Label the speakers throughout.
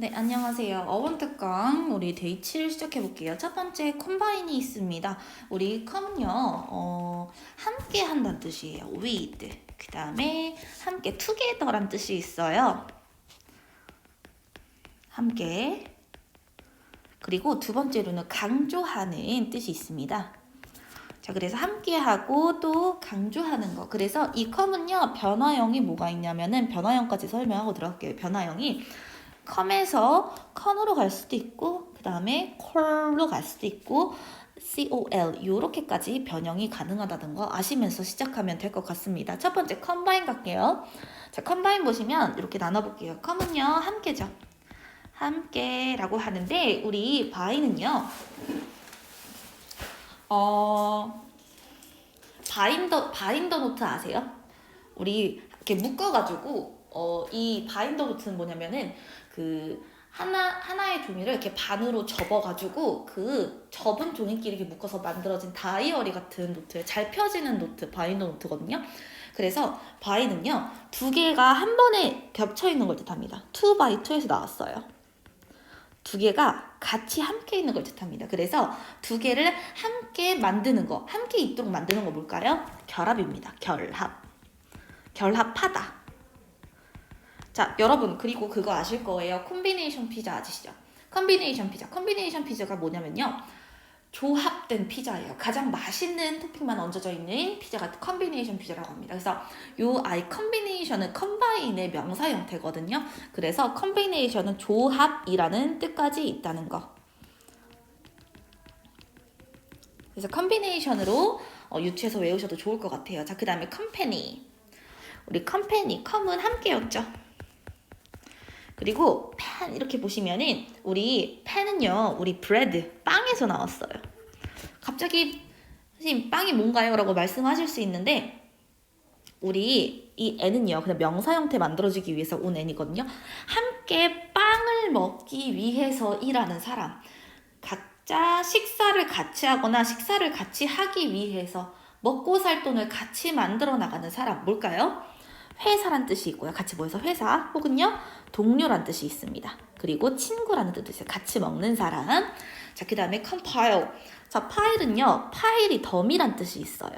Speaker 1: 네, 안녕하세요. 어원특강 우리 데이 7 시작해 볼게요. 첫 번째 컴바인이 있습니다. 우리 컴은요, 어, 함께 한다는 뜻이에요. with. 그 다음에 함께 together란 뜻이 있어요. 함께. 그리고 두 번째로는 강조하는 뜻이 있습니다. 자, 그래서 함께하고 또 강조하는 거. 그래서 이 컴은요, 변화형이 뭐가 있냐면은 변화형까지 설명하고 들어갈게요. 변화형이 컴에서 컨으로 갈 수도 있고 그 다음에 콜로 갈 수도 있고 COL 요렇게까지 변형이 가능하다는 거 아시면서 시작하면 될 것 같습니다. 첫 번째 컴바인 갈게요. 자 컴바인 보시면 이렇게 나눠볼게요. 컴은요 함께죠. 함께라고 하는데 우리 바이는요 어 바인더 바인더 노트 아세요? 우리 이렇게 묶어가지고 어, 이 바인더 노트는 뭐냐면은 그 하나 하나의 종이를 이렇게 반으로 접어가지고 그 접은 종이끼리 이렇게 묶어서 만들어진 다이어리 같은 노트, 잘 펴지는 노트, 바인더 노트거든요. 그래서 바이는요 두 개가 한 번에 겹쳐 있는 걸 뜻합니다. 2 by 2에서 나왔어요. 두 개가 같이 함께 있는 걸 뜻합니다. 그래서 두 개를 함께 만드는 거, 함께 있도록 만드는 거 뭘까요? 결합입니다. 결합. 결합하다. 자, 여러분 그리고 그거 아실 거예요. 콤비네이션 피자 아시죠? 콤비네이션 피자. 콤비네이션 피자가 뭐냐면요. 조합된 피자예요. 가장 맛있는 토핑만 얹어져 있는 피자가 콤비네이션 피자라고 합니다. 그래서 요 아이 콤비네이션은 컴바인의 명사 형태거든요. 그래서 콤비네이션은 조합이라는 뜻까지 있다는 거. 그래서 컴비네이션으로 어, 유추해서 외우셔도 좋을 것 같아요. 자, 그 다음에 컴퍼니. 우리 컴퍼니, 컴은 함께였죠. 그리고 펜 이렇게 보시면은 우리 펜은요 우리 브레드 빵에서 나왔어요. 갑자기 선생님 빵이 뭔가요? 라고 말씀하실 수 있는데 우리 이 n은요 그냥 명사 형태 만들어지기 위해서 온 n이거든요. 함께 빵을 먹기 위해서 일하는 사람 각자 식사를 같이 하거나 식사를 같이 하기 위해서 먹고 살 돈을 같이 만들어 나가는 사람 뭘까요? 회사란 뜻이 있고요. 같이 모여서 회사 혹은요 동료란 뜻이 있습니다. 그리고 친구라는 뜻도 있어요. 같이 먹는 사람. 자, 그 다음에 compile. 자, 파일은요 파일이 더미란 뜻이 있어요.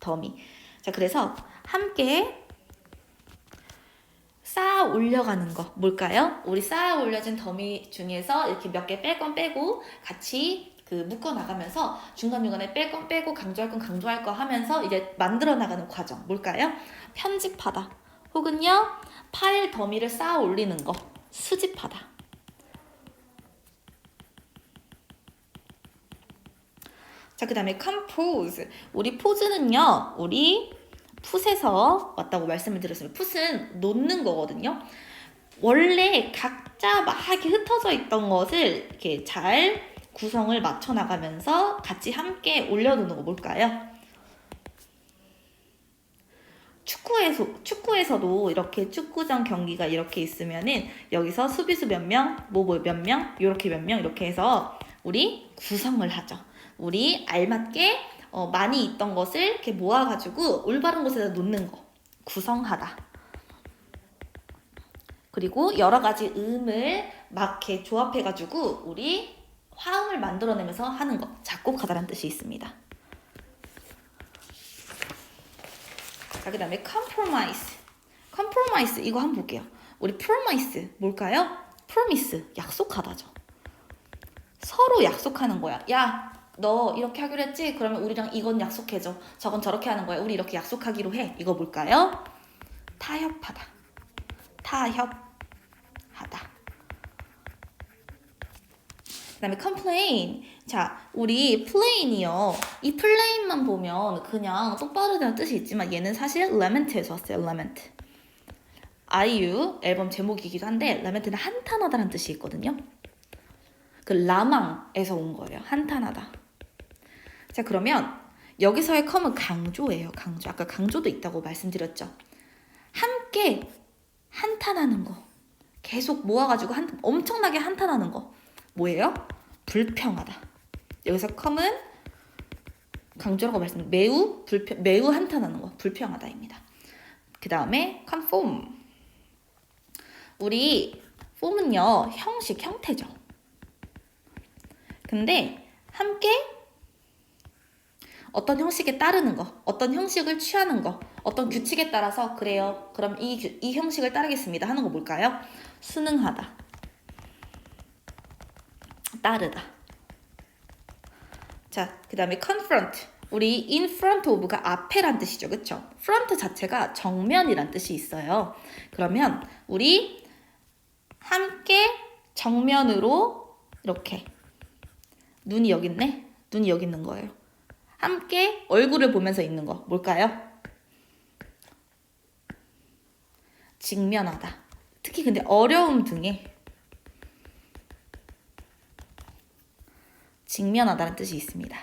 Speaker 1: 더미. 자, 그래서 함께 쌓아 올려가는 거 뭘까요? 우리 쌓아 올려진 더미 중에서 이렇게 몇 개 뺄 건 빼고 같이 그 묶어 나가면서 중간중간에 뺄 건 빼고 강조할 건 강조할 거 하면서 이제 만들어 나가는 과정 뭘까요? 편집하다. 혹은요 파일 더미를 쌓아 올리는 거 수집하다. 자, 그 다음에 compose. 우리 포즈는요, 우리 풋에서 왔다고 말씀을 드렸어요. 풋은 놓는 거거든요. 원래 각자 막 흩어져 있던 것을 이렇게 잘 구성을 맞춰 나가면서 같이 함께 올려놓는 거 뭘까요? 축구에서 축구에서도 이렇게 축구장 경기가 이렇게 있으면은 여기서 수비수 몇 명, 뭐뭐몇 명, 이렇게 몇 명 이렇게 해서 우리 구성을 하죠. 우리 알맞게 어, 많이 있던 것을 이렇게 모아가지고 올바른 곳에다 놓는 거 구성하다. 그리고 여러 가지 음을 막 이렇게 조합해가지고 우리 화음을 만들어내면서 하는 거 작곡하다라는 뜻이 있습니다. 자, 그 다음에 compromise. compromise 이거 한번 볼게요. 우리 promise 뭘까요? promise 약속하다죠. 서로 약속하는 거야. 야, 너 이렇게 하기로 했지? 그러면 우리랑 이건 약속해줘. 저건 저렇게 하는 거야. 우리 이렇게 약속하기로 해. 이거 뭘까요? 타협하다. 타협하다. 그 다음에 complain. 자, 우리 plain이요. 이 plain만 보면 그냥 똑바로 되는 뜻이 있지만 얘는 사실 lament에서 왔어요. lament. 아이유 앨범 제목이기도 한데 lament는 한탄하다라는 뜻이 있거든요. 그 라망에서 온 거예요. 한탄하다. 자, 그러면 여기서의 com은 강조예요. 강조. 아까 강조도 있다고 말씀드렸죠. 함께 한탄하는 거. 계속 모아가지고 한, 엄청나게 한탄하는 거. 뭐예요? 불평하다. 여기서 컴은 강조라고 말씀 매우 불평 매우 한탄하는 거 불평하다입니다. 그 다음에 conform 우리 form은요, 형식, 형태죠. 근데 함께 어떤 형식에 따르는 거, 어떤 형식을 취하는 거, 어떤 규칙에 따라서 그래요. 그럼 이, 규- 이 형식을 따르겠습니다. 하는 거 뭘까요? 순응하다. 따르다. 자, 그 다음에 confront. 우리 in front of가 앞에란 뜻이죠. 그쵸? front 자체가 정면이란 뜻이 있어요. 그러면 우리 함께 정면으로 이렇게 눈이 여기 있네? 눈이 여기 있는 거예요. 함께 얼굴을 보면서 있는 거 뭘까요? 직면하다. 특히 근데 어려움 등에 직면하다는 뜻이 있습니다.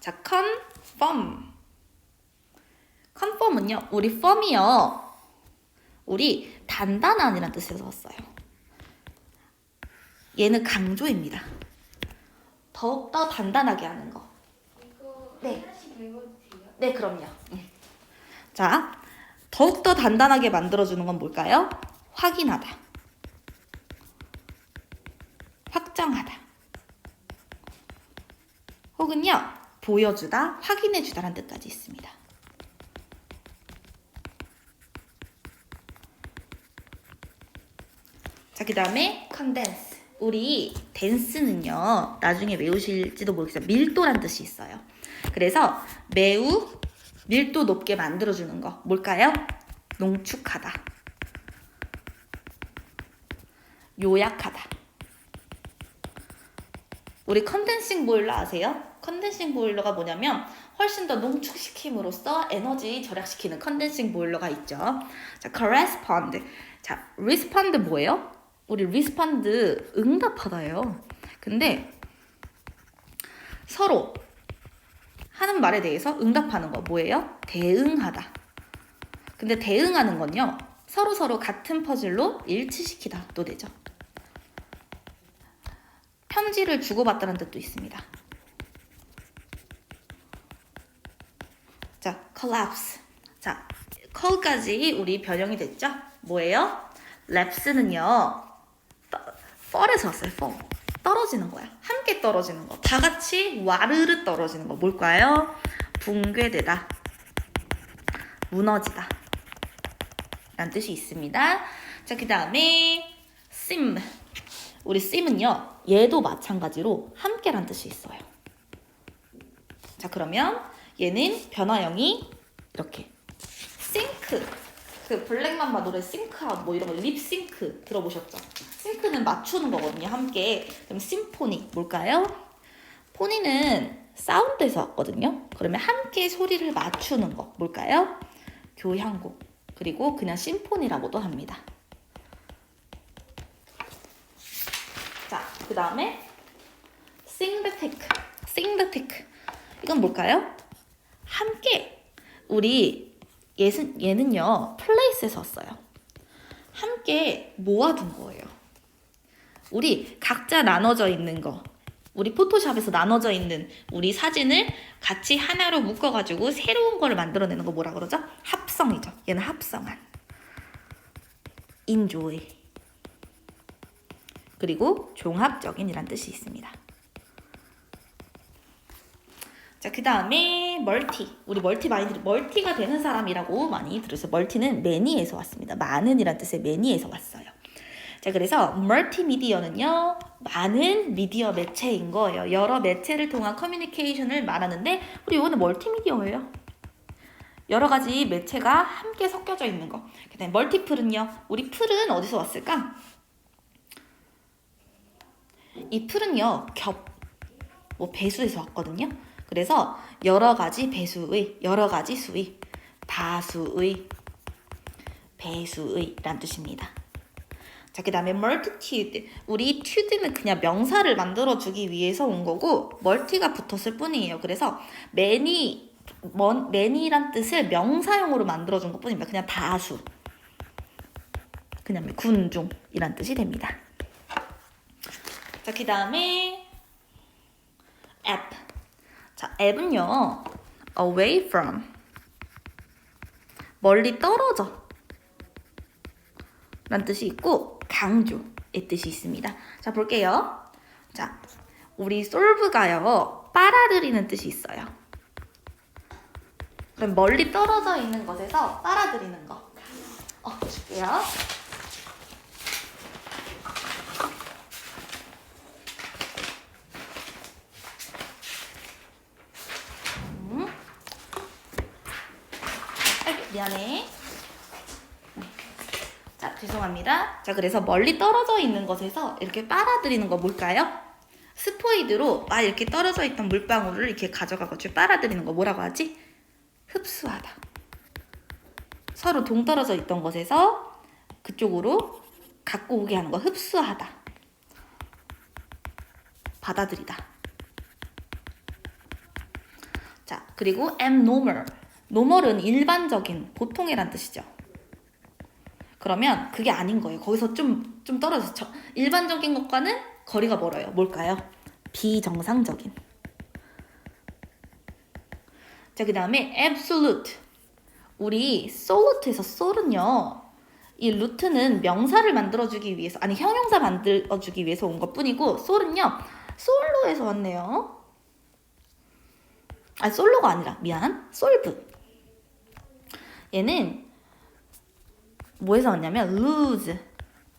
Speaker 1: 자, confirm. confirm은요, 우리 firm이요. 우리 단단한이라는 뜻에서 왔어요. 얘는 강조입니다. 더욱더 단단하게 하는 거. 네. 네, 그럼요. 음. 자, 더욱더 단단하게 만들어주는 건 뭘까요? 확인하다. 확정하다. 혹은요, 보여주다, 확인해주다라는 뜻까지 있습니다. 자, 그 다음에 컨덴스. 우리 댄스는요, 나중에 외우실지도 모르겠어요. 밀도란 뜻이 있어요. 그래서 매우 밀도 높게 만들어주는 거. 뭘까요? 농축하다. 요약하다. 우리 컨덴싱 보일러 아세요? 컨덴싱 보일러가 뭐냐면 훨씬 더 농축시킴으로써 에너지 절약시키는 컨덴싱 보일러가 있죠. 자, correspond. 자, respond 뭐예요? 우리 respond 응답하다예요. 근데 서로 하는 말에 대해서 응답하는 거 뭐예요? 대응하다. 근데 대응하는 건요. 서로 서로 같은 퍼즐로 일치시키다도 되죠. 편지를 주고받다는 뜻도 있습니다. 자, collapse. 자, call까지 우리 변형이 됐죠? 뭐예요? lapse는요. fall에서 왔어요. fall. 떨어지는 거야. 함께 떨어지는 거. 다 같이 와르르 떨어지는 거. 뭘까요? 붕괴되다. 무너지다. 라는 뜻이 있습니다. 자, 그 다음에 sim. 우리 sim은요. 얘도 마찬가지로 함께란 뜻이 있어요. 자, 그러면 얘는 변화형이 이렇게 싱크. 그 블랙맘마 노래 싱크아웃 뭐 이런 거 립싱크 들어보셨죠? 싱크는 맞추는 거거든요. 함께. 그럼 심포니 뭘까요? 포니는 사운드에서 왔거든요. 그러면 함께 소리를 맞추는 거 뭘까요? 교향곡. 그리고 그냥 심포니라고도 합니다. 그 다음에 싱드테크. 싱드테크. 이건 뭘까요? 함께 우리 얘는, 얘는요 플레이스에서 왔어요. 함께 모아둔 거예요. 우리 각자 나눠져 있는 거, 우리 포토샵에서 나눠져 있는 우리 사진을 같이 하나로 묶어가지고 새로운 거를 만들어내는 거 뭐라 그러죠? 합성이죠. 얘는 합성한. enjoy. 그리고 종합적인이란 뜻이 있습니다. 자, 그 다음에 멀티. 우리 멀티 많이 들, 멀티가 되는 사람이라고 많이 들으세요. 멀티는 매니에서 왔습니다. 많은이란 뜻의 매니에서 왔어요. 자, 그래서 멀티미디어는요, 많은 미디어 매체인 거예요. 여러 매체를 통한 커뮤니케이션을 말하는데, 우리 이거는 멀티미디어예요. 여러 가지 매체가 함께 섞여져 있는 거. 그 다음에 멀티플은요, 우리 풀은 어디서 왔을까? 이 풀은요, 겹, 뭐 배수에서 왔거든요. 그래서 여러 가지 배수의, 여러 가지 수의, 다수의, 배수의 란 뜻입니다. 자, 그 다음에 multitude. 우리 tude는 그냥 명사를 만들어주기 위해서 온 거고, multi가 붙었을 뿐이에요. 그래서 many, 먼, many란 뜻을 명사형으로 만들어준 것 뿐입니다. 그냥 다수. 그냥 군중이란 뜻이 됩니다. 자, 그 다음에 app. 자, 앱은요, away from. 멀리 떨어져. 라는 뜻이 있고 강조의 뜻이 있습니다. 자 볼게요. 자 우리 솔브가요 빨아들이는 뜻이 있어요. 그럼 멀리 떨어져 있는 것에서 빨아들이는 거. 어 줄게요. 음. 아이고, 미안해. 자, 죄송합니다. 자, 그래서 멀리 떨어져 있는 것에서 이렇게 빨아들이는 거 뭘까요? 스포이드로 막 이렇게 떨어져 있던 물방울을 이렇게 가져가가지고 빨아들이는 거 뭐라고 하지? 흡수하다. 서로 동떨어져 있던 것에서 그쪽으로 갖고 오게 하는 거 흡수하다. 받아들이다. 자, 그리고 abnormal. Normal은 일반적인, 보통이란 뜻이죠. 그러면 그게 아닌 거예요. 거기서 좀, 좀. 저- 일반적인 것과는 거리가 멀어요. 뭘까요? 비정상적인. 자, 그 다음에 absolute. 우리 solute에서 sol은요, 이 루트는 명사를 만들어주기 위해서, 아니, 형용사 만들어주기 위해서 온 것 뿐이고, sol은요, 솔로에서 왔네요. 아, 솔로가 아니라, 미안. 솔브. 얘는 뭐에서 왔냐면 lose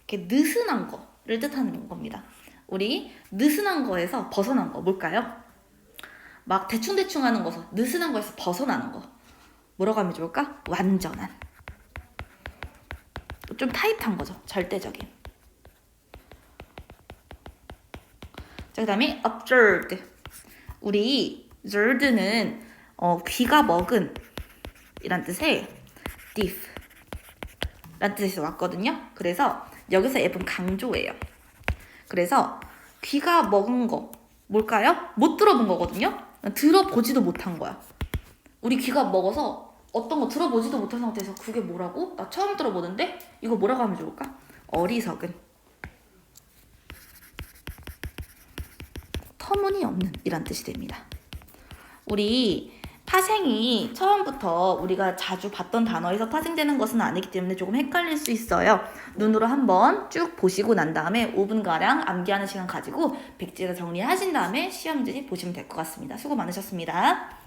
Speaker 1: 이렇게 느슨한 거를 뜻하는 겁니다. 우리 느슨한 거에서 벗어난 거 뭘까요? 막 대충대충 하는 거서 느슨한 거에서 벗어나는 거 뭐라고 하면 좋을까? 완전한 좀 타이트한 거죠. 절대적인 자, 그 다음에 observed 우리 observed는 어, 귀가 먹은 이란 뜻의 deaf 라는 뜻에서 왔거든요. 그래서 여기서 F는 강조예요. 그래서 귀가 먹은 거 뭘까요? 못 들어본 거거든요. 들어보지도 못한 거야. 우리 귀가 먹어서 어떤 거 들어보지도 못한 상태에서 그게 뭐라고? 나 처음 들어보는데 이거 뭐라고 하면 좋을까? 어리석은 터무니없는 이란 뜻이 됩니다. 우리 파생이 처음부터 우리가 자주 봤던 단어에서 파생되는 것은 아니기 때문에 조금 헷갈릴 수 있어요. 눈으로 한번 쭉 보시고 난 다음에 5분가량 암기하는 시간 가지고 백지에다 정리하신 다음에 시험지 보시면 될 것 같습니다. 수고 많으셨습니다.